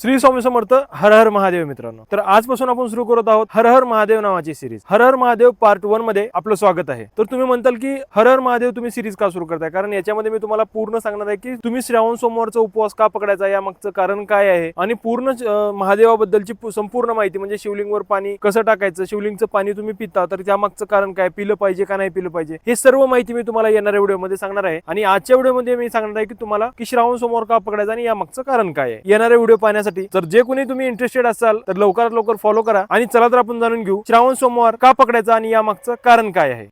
श्री स्वामी समर्थ हर हर महादेव मित्रांनो. तर आजपासून आपण सुरू करत आहोत हर हर महादेव नावाची सिरीज हर हर महादेव पार्ट वनमध्ये आपलं स्वागत आहे. तर तुम्ही म्हणताल की हर हर महादेव तुम्ही सिरीज का सुरू करताय? कारण याच्यामध्ये मी तुम्हाला पूर्ण सांगणार आहे की तुम्ही श्रावण सोमवारचा उपवास का पकडायचा या मागचं कारण काय आहे? आणि पूर्ण महादेवाबद्दलची संपूर्ण माहिती म्हणजे शिवलिंगवर पाणी कसं टाकायचं? शिवलिंगचं पाणी तुम्ही पिता तर त्या मागचं कारण काय? पिलं पाहिजे का नाही पिलं पाहिजे? हे सर्व माहिती मी तुम्हाला येणाऱ्या व्हिडिओमध्ये सांगणार आहे. आणि आजच्या व्हिडिओमध्ये मी सांगणार आहे की तुम्हाला की श्रावण सोमवार का पकडायचा आणि या मागचं कारण काय आहे? येणाऱ्या व्हिडिओ पाहण्यासाठी तर जे कोणी तुम्ही इंटरेस्टेड असाल तर लवकरात लवकर फॉलो करा. आणि चला तर आपण जाणून घेऊ श्रावण सोमवार का पकडायचा आणि यामागचं कारण काय आहे?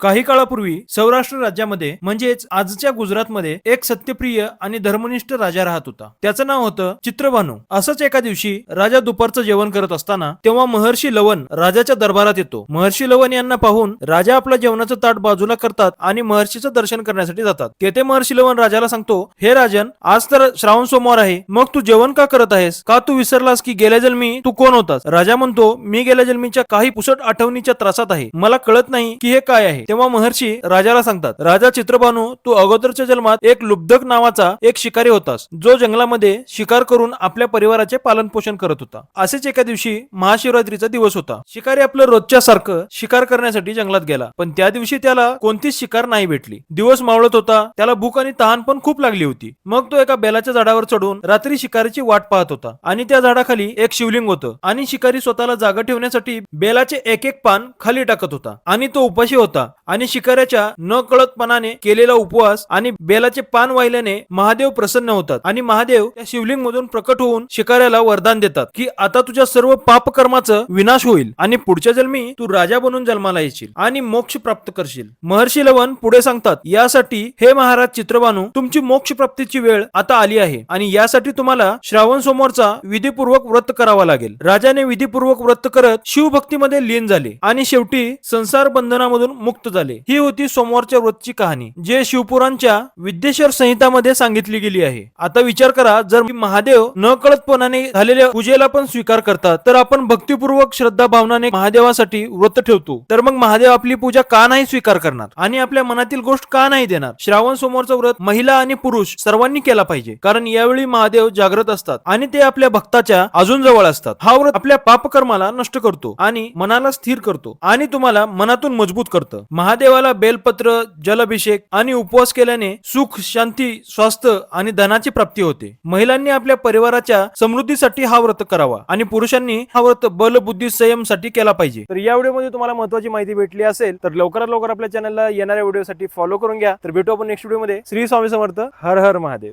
काही काळापूर्वी सौराष्ट्र राज्यामध्ये म्हणजेच आजच्या गुजरातमध्ये एक सत्यप्रिय आणि धर्मनिष्ठ राजा राहत होता. त्याचं नाव होतं चित्रभानू. असंच एका दिवशी राजा दुपारचं जेवण करत असताना तेव्हा महर्षी लवन राजाच्या दरबारात येतो. महर्षी लवन यांना पाहून राजा आपलं जेवणाचं ताट बाजूला करतात आणि महर्षीचं दर्शन करण्यासाठी जातात. तेथे महर्षी लवन राजाला सांगतो हे राजन आज तर श्रावण सोमवार आहे. मग तू जेवण का करत आहेस? का तू विसरलास की गेल्या जन्मी तू कोण होतास? राजा म्हणतो मी गेल्या जन्मीच्या काही पुसट आठवणीच्या त्रासात आहे. मला कळत नाही की हे काय आहे. तेव्हा महर्षी राजाला सांगतात राजा चित्रभानू तू अगोदरच्या जन्मात एक लुब्धक नावाचा एक शिकारी होतास. जो जंगलामध्ये शिकार करून आपल्या परिवाराचे पालन पोषण करत होता. असेच एका दिवशी महाशिवरात्रीचा दिवस होता. शिकारी आपलं रोजच्या सारखं शिकार करण्यासाठी जंगलात गेला. पण त्या दिवशी त्याला कोणतीच शिकार नाही भेटली. दिवस मावळत होता. त्याला भूक आणि तहान पण खूप लागली होती. मग तो एका बेलाच्या झाडावर चढून रात्री शिकारीची वाट पाहत होता. आणि त्या झाडाखाली एक शिवलिंग होतं. आणि शिकारी स्वतःला जागा ठेवण्यासाठी बेलाचे एक एक पान खाली टाकत होता. आणि तो उपाशी होता. आणि शिकाऱ्याच्या न कळतपणाने केलेला उपवास आणि बेलाचे पान वाहिल्याने महादेव प्रसन्न होतात आणि महादेव त्या शिवलिंग मधून प्रकट होऊन शिकाऱ्याला वरदान देतात की आता तुझ्या सर्व पापकर्माचं विनाश होईल आणि पुढच्या जन्मी तू राजा बनून जन्माला येशील आणि मोक्ष प्राप्त करशील. महर्षी लवन पुढे सांगतात यासाठी हे महाराज चित्रबानू तुमची मोक्ष प्राप्तीची वेळ आता आली आहे आणि यासाठी तुम्हाला श्रावण सोमवारचा विधीपूर्वक व्रत करावा लागेल. राजाने विधीपूर्वक व्रत करत शिवभक्तीमध्ये लीन झाले आणि शेवटी संसार बंधनामधून मुक्त झाले. झाले. ही होती सोमवारच्या व्रतची कहाणी जे शिवपुराणच्या विद्येश्वर संहितामध्ये सांगितली गेली आहे. आता विचार करा जर महादेव न कळतपणाने झालेल्या पूजेला पण स्वीकार करतात तर आपण भक्तीपूर्वक श्रद्धा भावनाने महादेवासाठी व्रत ठेवतो. तर मग महादेव आपली पूजा का नाही स्वीकार करणार? आणि आपल्या मनातील गोष्ट का नाही देणार? श्रावण सोमवारचं व्रत महिला आणि पुरुष सर्वांनी केला पाहिजे कारण यावेळी महादेव जागृत असतात आणि ते आपल्या भक्ताच्या अजून जवळ असतात. हा व्रत आपल्या पापकर्माला नष्ट करतो आणि मनाला स्थिर करतो आणि तुम्हाला मनातून मजबूत करतं. महादेवाला बेलपत्र जलाभिषेक आणि उपवास केल्याने सुख शांती स्वास्थ्य आणि धनाची प्राप्ती होते. महिलांनी आपल्या परिवाराच्या समृद्धीसाठी हा व्रत करावा आणि पुरुषांनी हा व्रत बल बुद्धी संयमसाठी केला पाहिजे. तर या व्हिडिओमध्ये तुम्हाला महत्वाची माहिती भेटली असेल तर लवकरात लवकर आपल्या चॅनलला येणाऱ्या व्हिडिओसाठी फॉलो करून घ्या. तर भेटू आपण नेक्स्ट व्हिडिओमध्ये श्री स्वामी समर्थ हर हर महादेव.